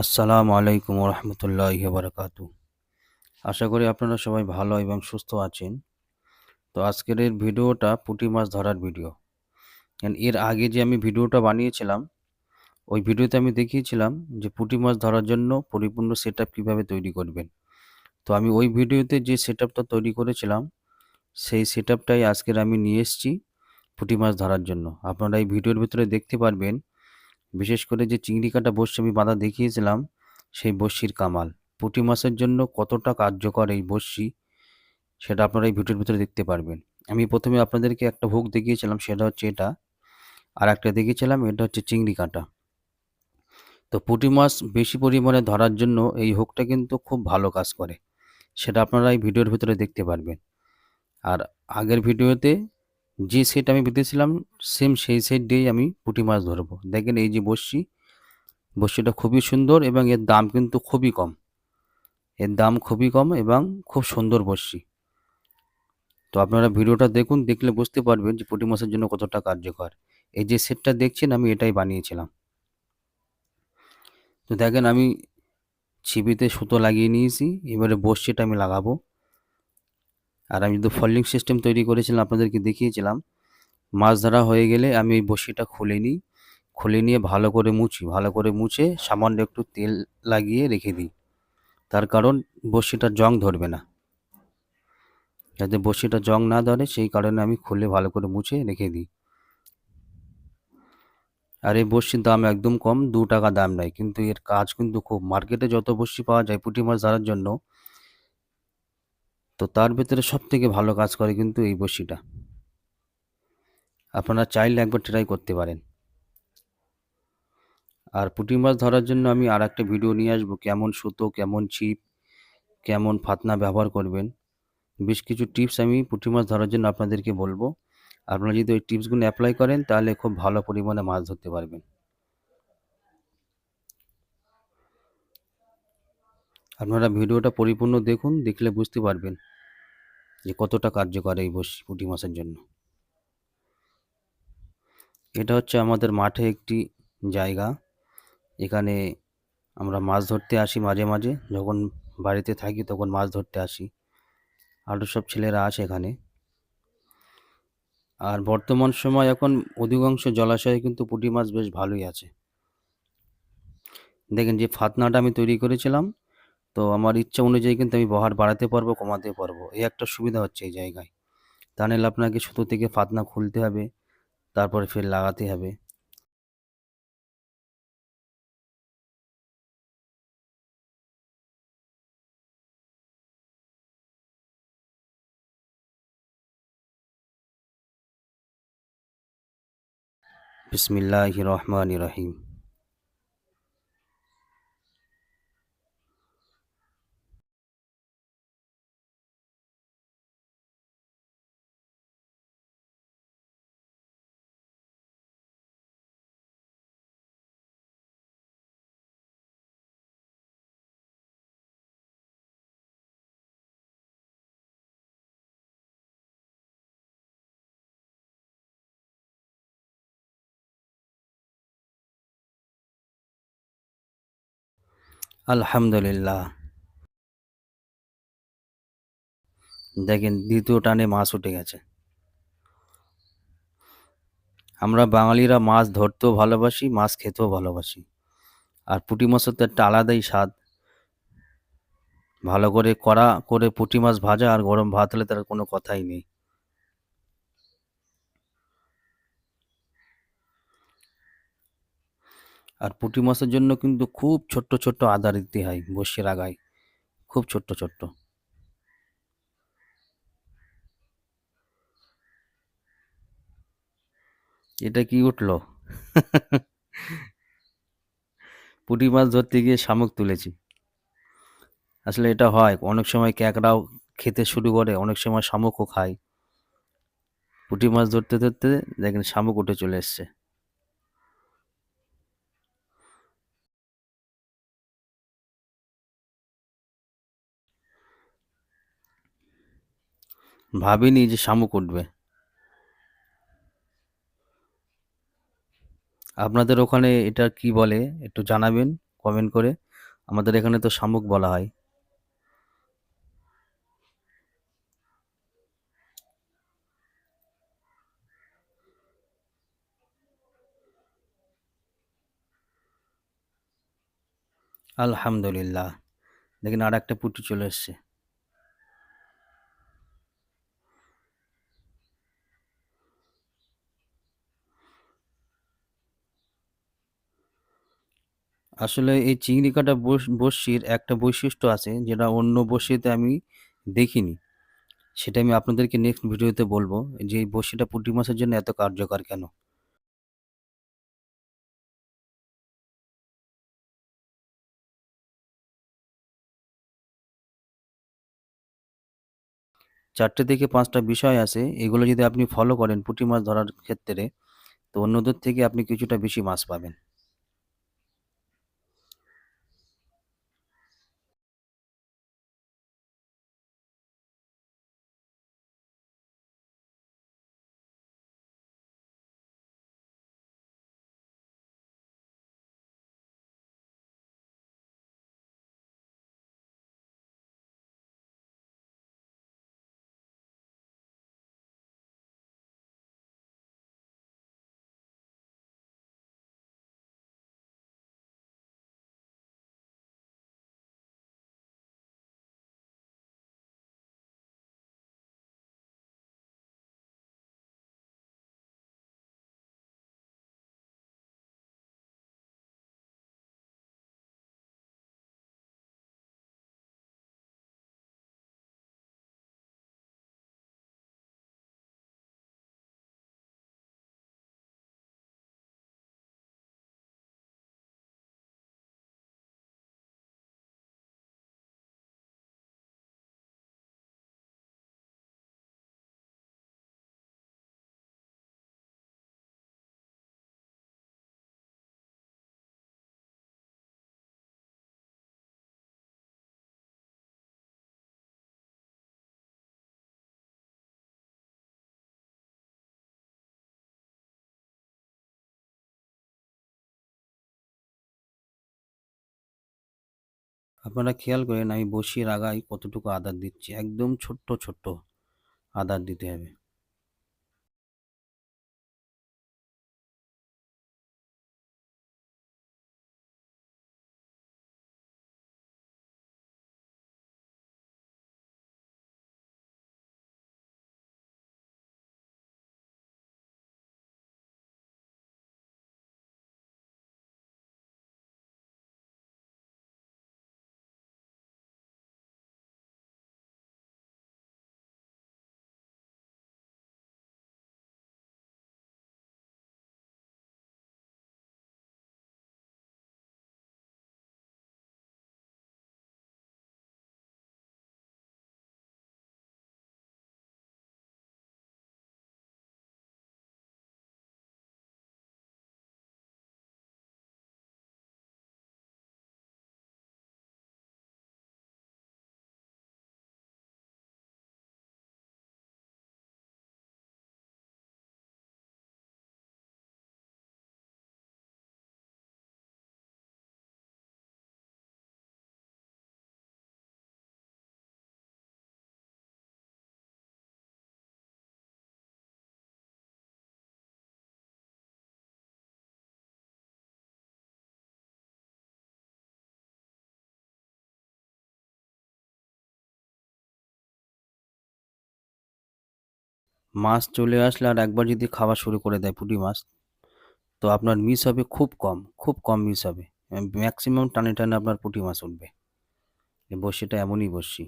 আসসালামু আলাইকুম রহমতুল্লাহ বারকাতু আশা করি আপনারা সবাই ভালো এবং সুস্থ আছেন। তো আজকের এর ভিডিওটা পুঁটি মাছ ধরার ভিডিও। এর আগে যে আমি ভিডিওটা বানিয়েছিলাম, ওই ভিডিওতে আমি দেখিয়েছিলাম যে পুঁটি মাছ ধরার জন্য পরিপূর্ণ সেট আপ কীভাবে তৈরি করবেন। তো আমি ওই ভিডিওতে যে সেট আপটা তৈরি করেছিলাম, সেই সেট আপটাই আজকের আমি নিয়ে এসেছি পুঁটি মাছ ধরার জন্য। আপনারা এই ভিডিওর ভিতরে দেখতে পারবেন বিশেষ করে যে চিংড়ি কাটা বড়শি আমি বাঁধা দেখিয়েছিলাম, সেই বড়শির কামাল। পুঁটি মাছের জন্য কতটা কার্যকর এই বড়শি, সেটা আপনারা এই ভিডিওর ভিতরে দেখতে পারবেন। আমি প্রথমে আপনাদেরকে একটা হুক দেখিয়েছিলাম, সেটা হচ্ছে এটা। আর একটা দেখিয়েছিলাম, এটা হচ্ছে চিংড়ি কাঁটা। তো পুঁটি মাছ বেশি পরিমাণে ধরার জন্য এই হুকটা কিন্তু খুব ভালো কাজ করে, সেটা আপনারা এই ভিডিওর ভিতরে দেখতে পারবেন। আর আগের ভিডিওতে যে সেট আমি বেঁধেছিলাম সেম সেই সেট দিয়েই আমি পুঁটি মাছ ধরবো। দেখেন এই যে বড়শি, বড়শিটা খুবই সুন্দর এবং এর দাম কিন্তু খুবই কম। এর দাম খুবই কম এবং খুব সুন্দর বড়শি। তো আপনারা ভিডিওটা দেখুন, দেখলে বুঝতে পারবেন যে পুঁটি মাছের জন্য কতটা কার্যকর। এই যে সেটটা দেখছেন, আমি এটাই বানিয়েছিলাম। তো দেখেন আমি ছিপিতে সুতো লাগিয়ে নিয়েছি, এবারে বড়শিটা আমি লাগাবো। আর আমি তো ফল্ডিং সিস্টেম তৈরি করেছিলাম, আপনাদেরকে দেখিয়েছিলাম। মাছ ধরা হয়ে গেলে আমি এই বড়শিটা খুলে নিই, খুলে নিয়ে ভালো করে মুছি, ভালো করে মুছে সামান্য একটু তেল লাগিয়ে রেখে দিই। তার কারণ বড়শিটা জং ধরবে না। যাতে বড়শিটা জং না ধরে, সেই কারণে আমি খুলে ভালো করে মুছে রেখে দিই। আর এই বড়শির দাম একদম কম, দু টাকা দাম নেয়। কিন্তু এর কাজ কিন্তু খুব মার্কেটে যত বড়শি পাওয়া যায়, পুঁটি মাছ ধরার জন্য তো তার ভেতরে সব থেকে ভালো কাজ করে কিন্তু এই বড়শিটা। আপনারা চাইলে একবার ট্রাই করতে পারেন। আর পুঁটি মাছ ধরার জন্য আমি আর একটা ভিডিও নিয়ে আসব, কেমন সুতো, কেমন ছিপ কেমন ফাতনা ব্যবহার করবেন। বেশ কিছু টিপস আমি পুঁটি মাছ ধরার জন্য আপনাদেরকে বলব। আপনারা যদি ওই টিপসগুলো অ্যাপ্লাই করেন, তাহলে খুব ভালো পরিমাণে মাছ ধরতে পারবেন। আপনারা ভিডিওটা পরিপূর্ণ দেখুন, দেখলে বুঝতে পারবেন যে কতটা কার্যকর এই বসি পুঁটি মাছের জন্য। এটা হচ্ছে আমাদের মাঠে একটি জায়গা। এখানে আমরা মাছ ধরতে আসি মাঝে মাঝে। যখন বাড়িতে থাকি তখন মাছ ধরতে আসি। আরও সব ছেলেরা আসে এখানে। আর বর্তমান সময় এখন অধিকাংশ জলাশয়ে কিন্তু পুঁটি মাছ বেশ ভালোই আছে। দেখেন যে ফাতনাটা আমি তৈরি করেছিলাম তো আমার ইচ্ছা অনুযায়ী কিন্তু আমি বহার বাড়াতে পারব, কমাতে পারব। এই একটা সুবিধা হচ্ছে এই জায়গায়। তা নাহলে আপনাকে সুতো থেকে ফাতনা খুলতে হবে, তারপরে ফের লাগাতে হবে। বিসমিল্লাহ রহমান রহিম। আলহামদুলিল্লাহ। দেখেন, দ্বিতীয় টানে মাছ উঠে গেছে। আমরা বাঙালিরা মাছ ধরতেও ভালোবাসি, মাছ খেতেও ভালোবাসি। আর পুঁটি মাছের তো একটা আলাদাই স্বাদ। ভালো করে কড়া করে পুঁটি মাছ ভাজা আর গরম ভাত হলে তার কোনো কথাই নেই। আর পুঁটি মাছের জন্য কিন্তু খুব ছোট্ট ছোট্ট আদা দিতে হয় বসির আগায় খুব ছোট্ট ছোট্ট। এটা কি উঠল? পুঁটি মাছ ধরতে গিয়ে শামুক তুলেছি। আসলে এটা হয়, অনেক সময় ক্যাকড়াও খেতে শুরু করে, অনেক সময় শামুকও খায়। পুঁটি মাছ ধরতে ধরতে দেখেন শামুক উঠে চলে এসছে। ভাবিনি যে শামুক উঠবে আপনাদের ওখানে এটা কি বলে একটু জানাবেন কমেন্ট করে। আমাদের এখানে তো শামুক বলা হয়। আলহামদুলিল্লাহ। দেখেন আর একটা পুটি চলে এসছে। আসলে এই চিংড়ি কাটা বড়শির একটা বৈশিষ্ট্য আছে যেটা অন্য বড়শিতে আমি দেখিনি। সেটা আমি আপনাদেরকে নেক্সট ভিডিওতে বলব যে এই বড়শিটা পুঁটি মাছের জন্য এত কার্যকর কেন। চারটে থেকে পাঁচটা বিষয় আছে, এগুলো যদি আপনি ফলো করেন পুঁটি মাছ ধরার ক্ষেত্রে, তো অন্যদের থেকে আপনি কিছুটা বেশি মাছ পাবেন। আপনারা খেয়াল করেন, আমি বসিয়ে আগায় কতটুকু আদার দিচ্ছি। একদম ছোট্ট ছোট্ট আদার দিতে হবে। মাছ চলে আসলে আর একবার যদি খাওয়া শুরু করে দেয় পুঁটি মাছ, তো আপনার মিস হবে খুব কম খুব কম মিস হবে। ম্যাক্সিমাম টানে টানে আপনার পুঁটি মাছ উঠবে। বসিটা এমনই বড়শি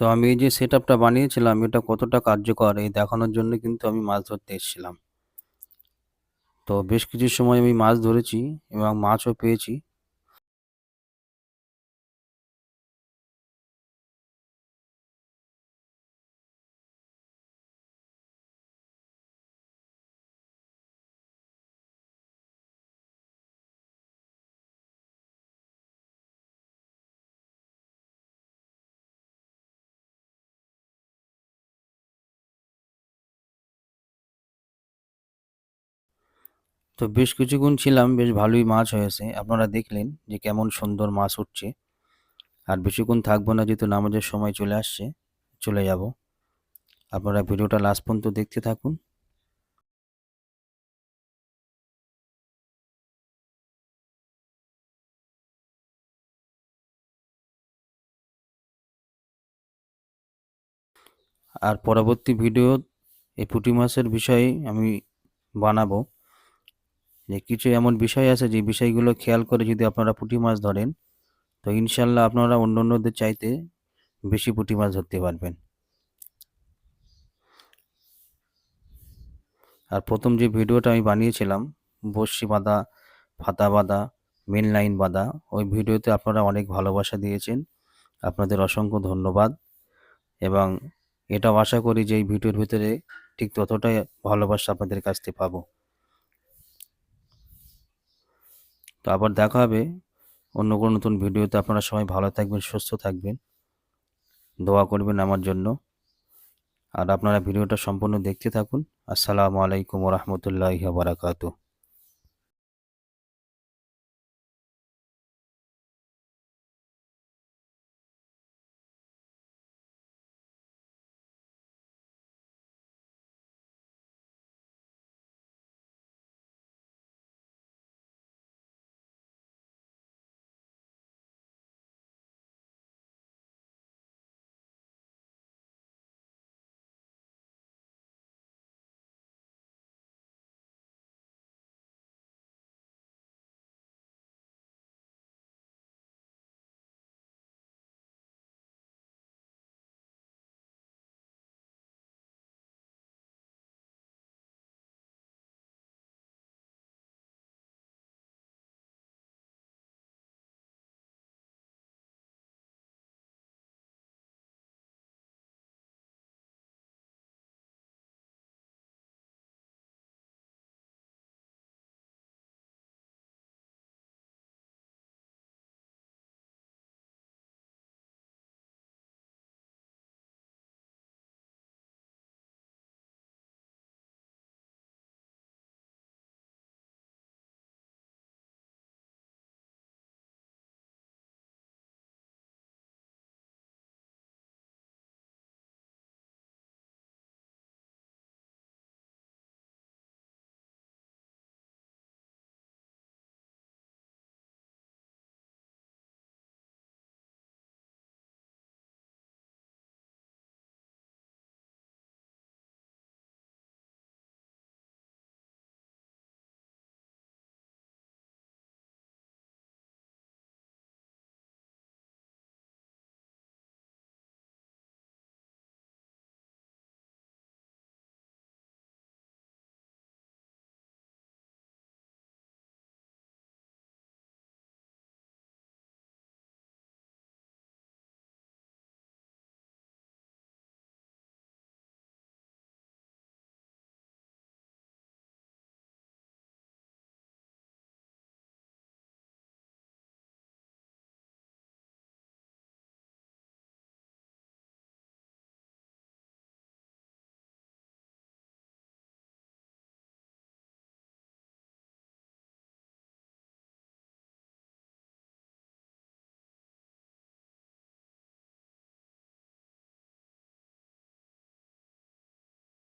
তো আমি এই যে সেট আপটা বানিয়েছিলাম, এটা কতটা কার্যকর এই দেখানোর জন্য কিন্তু আমি মাছ ধরতে এসেছিলাম। তো বেশ কিছু সময় আমি মাছ ধরেছি এবং মাছও পেয়েছি। তো বেশ কিছুক্ষণ ছিলাম, বেশ ভালোই মাছ হয়েছে আপনারা দেখলেন যে কেমন সুন্দর মাছ উঠছে। আর বেশিক্ষণ থাকব না, যেহেতু নামাজের সময় চলে আসছে, চলে যাব। আপনারা ভিডিওটা লাস্ট পর্যন্ত দেখতে থাকুন। আর পরবর্তী ভিডিও এই পুঁটি মাছের বিষয়ে আমি বানাবো। যে কিছু এমন বিষয় আছে যে বিষয়গুলো খেয়াল করে যদি আপনারা পুঁটি মাছ ধরেন, তো ইনশাল্লাহ আপনারা অন্য অন্যদের চাইতে বেশি পুঁটি মাছ ধরতে পারবেন। আর প্রথম যে ভিডিওটা আমি বানিয়েছিলাম বর্ষি বাঁধা, ফাতা বাঁধা মেন লাইন বাঁধা, ওই ভিডিওতে আপনারা অনেক ভালোবাসা দিয়েছেন। আপনাদের অসংখ্য ধন্যবাদ। এবং এটাও আশা করি যে এই ভিডিওর ভিতরে ঠিক ততটাই ভালোবাসা আপনাদের কাছ থেকে পাবো। তো আবার দেখা হবে অন্য কোনো নতুন ভিডিওতে। আপনারা সবাই ভালো থাকবেন, সুস্থ থাকবেন। দোয়া করবেন আমার জন্য। আর আপনারা ভিডিওটা সম্পূর্ণ দেখতে থাকুন। আসসালামু আলাইকুম রহমতুল্লাহ বারাকাতু